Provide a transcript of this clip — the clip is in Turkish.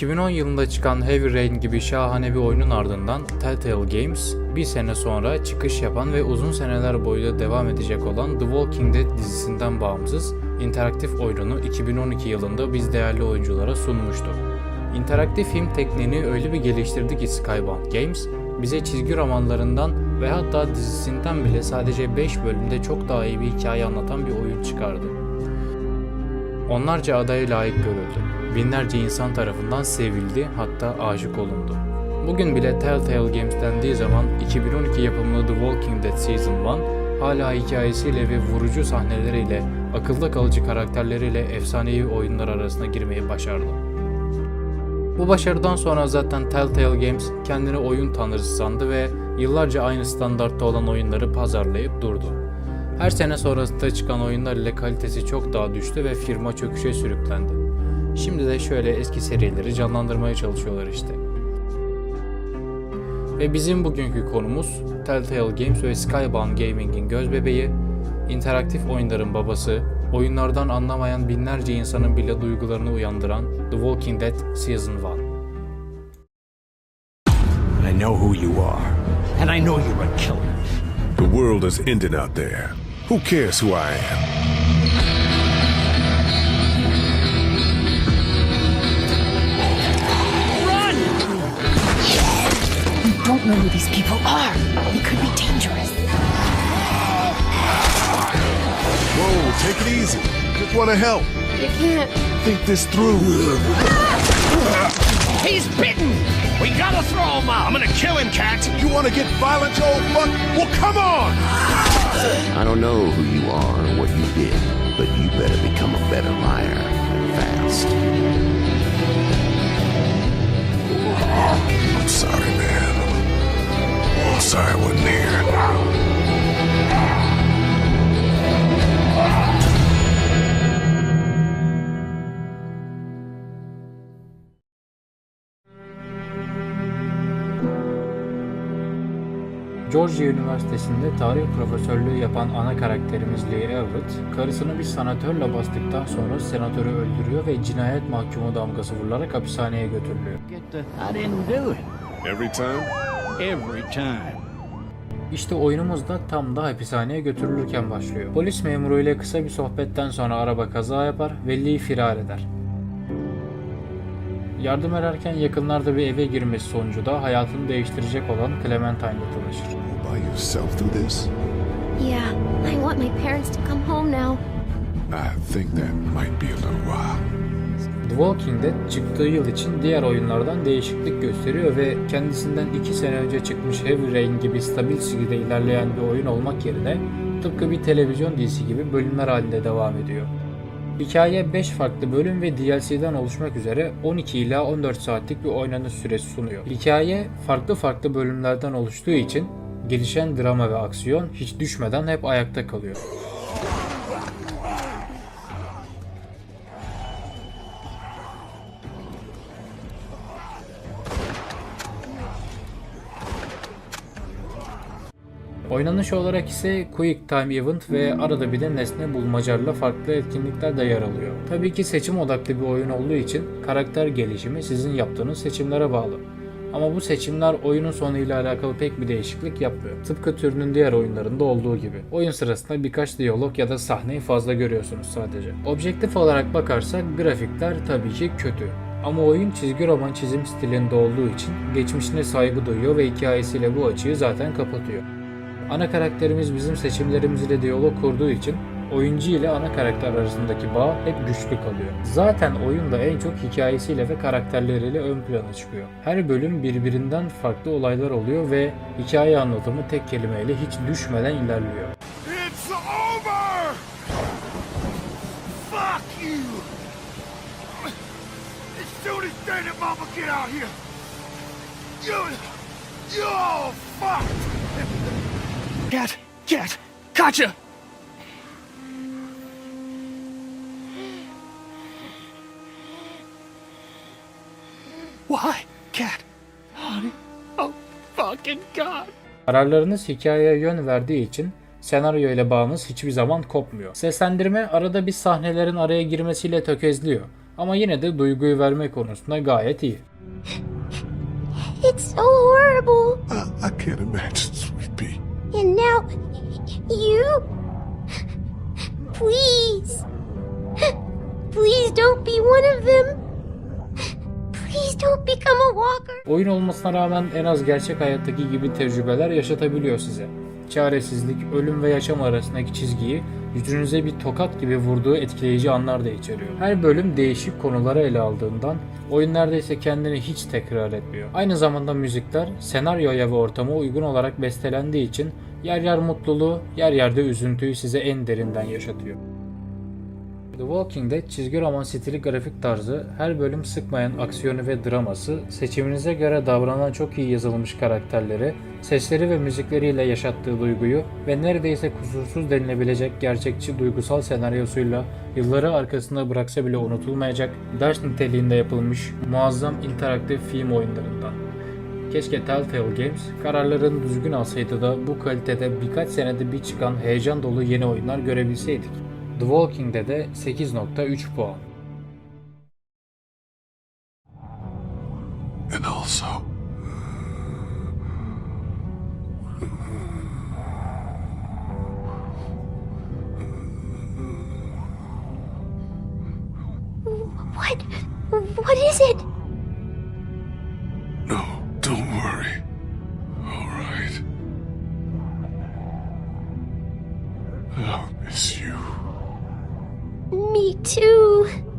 2010 yılında çıkan Heavy Rain gibi şahane bir oyunun ardından Telltale Games bir sene sonra çıkış yapan ve uzun seneler boyunca devam edecek olan The Walking Dead dizisinden bağımsız interaktif oyununu 2012 yılında biz değerli oyunculara sunmuştu. İnteraktif film tekniğini öyle bir geliştirdi ki Skybound Games bize çizgi romanlarından ve hatta dizisinden bile sadece 5 bölümde çok daha iyi bir hikaye anlatan bir oyun çıkardı. Onlarca adaya layık görüldü. Binlerce insan tarafından sevildi hatta aşık olundu. Bugün bile Telltale Games dendiği zaman 2012 yapımlı The Walking Dead Season 1 hala hikayesiyle ve vurucu sahneleriyle, akılda kalıcı karakterleriyle efsanevi oyunlar arasına girmeyi başardı. Bu başarıdan sonra zaten Telltale Games kendini oyun tanrısı sandı ve yıllarca aynı standartta olan oyunları pazarlayıp durdu. Her sene sonrasında çıkan oyunlar ile kalitesi çok daha düştü ve firma çöküşe sürüklendi. Şimdi de şöyle eski serileri canlandırmaya çalışıyorlar işte. Ve bizim bugünkü konumuz Telltale Games ve Skybound Gaming'in gözbebeği, interaktif oyunların babası, oyunlardan anlamayan binlerce insanın bile duygularını uyandıran The Walking Dead Season 1. I know who you are, and I know you're a killer. The world is ending out there. Who cares who I am? These people are. They could be dangerous. Whoa, take it easy. Just want to help. You can't. Think this through. He's bitten! We gotta throw him out! I'm gonna kill him, Cat. You want to get violent, you old fuck? Well, come on! I don't know who you are or what you did, but you better become a better liar and fast. Georgia Üniversitesi'nde tarih profesörlüğü yapan ana karakterimiz Lee Everett, karısını bir sanatörle bastıktan sonra senatörü öldürüyor ve cinayet mahkumu damgası vurularak hapishaneye götürülüyor. Every time? Every time. İşte oyunumuz da tam da hapishaneye götürülürken başlıyor. Polis memuru ile kısa bir sohbetten sonra araba kaza yapar ve Lee firar eder. Yardım ederken yakınlarda bir eve girmesi sonucu da hayatını değiştirecek olan Clementine ile tanışır. By yourself through this? Yeah, I want my parents to come home now. I think that might be a little while. The Walking Dead çıktığı yıl için diğer oyunlardan değişiklik gösteriyor ve kendisinden 2 sene önce çıkmış Heavy Rain gibi stabil çizgide ilerleyen bir oyun olmak yerine tıpkı bir televizyon dizisi gibi bölümler halinde devam ediyor. Hikaye 5 farklı bölüm ve DLC'den oluşmak üzere 12 ila 14 saatlik bir oynanış süresi sunuyor. Hikaye farklı farklı bölümlerden oluştuğu için gelişen drama ve aksiyon hiç düşmeden hep ayakta kalıyor. Oynanış olarak ise Quick Time Event ve arada bir de nesne bulmacarla farklı etkinlikler de yer alıyor. Tabii ki seçim odaklı bir oyun olduğu için karakter gelişimi sizin yaptığınız seçimlere bağlı. Ama bu seçimler oyunun sonuyla alakalı pek bir değişiklik yapmıyor. Tıpkı türünün diğer oyunlarında olduğu gibi. Oyun sırasında birkaç diyalog ya da sahneyi fazla görüyorsunuz sadece. Objektif olarak bakarsak grafikler tabii ki kötü. Ama oyun çizgi roman çizim stilinde olduğu için geçmişine saygı duyuyor ve hikayesiyle bu açığı zaten kapatıyor. Ana karakterimiz bizim seçimlerimiz ile diyalog kurduğu için oyuncu ile ana karakter arasındaki bağ hep güçlü kalıyor. Zaten oyunda en çok hikayesiyle ve karakterleriyle ön plana çıkıyor. Her bölüm birbirinden farklı olaylar oluyor ve hikaye anlatımı tek kelimeyle hiç düşmeden ilerliyor. It's over! Fuck you! As soon as Dan and Mama get out here, you, you all fucked! Cat! Cat! Gotcha! Why? Cat! Honey! Oh, fucking God! Kararlarınız hikayeye yön verdiği için senaryo ile bağınız hiçbir zaman kopmuyor. Seslendirme arada bir sahnelerin araya girmesiyle tökezliyor. Ama yine de duyguyu verme konusunda gayet iyi. It's so horrible. I, I can't imagine, Sweet Pea. And now, you? Please. Please don't be one of them. Become a walker. Oyun olmasına rağmen en az gerçek hayattaki gibi tecrübeler yaşatabiliyor size. Çaresizlik, ölüm ve yaşam arasındaki çizgiyi yüzünüze bir tokat gibi vurduğu etkileyici anlar da içeriyor. Her bölüm değişik konuları ele aldığından oyun neredeyse kendini hiç tekrar etmiyor. Aynı zamanda müzikler senaryoya ve ortama uygun olarak bestelendiği için yer yer mutluluğu, yer yerde üzüntüyü size en derinden yaşatıyor. The Walking Dead çizgi roman stili grafik tarzı, her bölüm sıkmayan aksiyonu ve draması, seçiminize göre davranan çok iyi yazılmış karakterleri, sesleri ve müzikleriyle yaşattığı duyguyu ve neredeyse kusursuz denilebilecek gerçekçi duygusal senaryosuyla yılları arkasında bıraksa bile unutulmayacak ders niteliğinde yapılmış muazzam interaktif film oyunlarından. Keşke Telltale Games kararlarını düzgün alsaydı da bu kalitede birkaç senede bir çıkan heyecan dolu yeni oyunlar görebilseydik. The Walking Dead'e 8.3 puan. And also, What? What is it? Me too.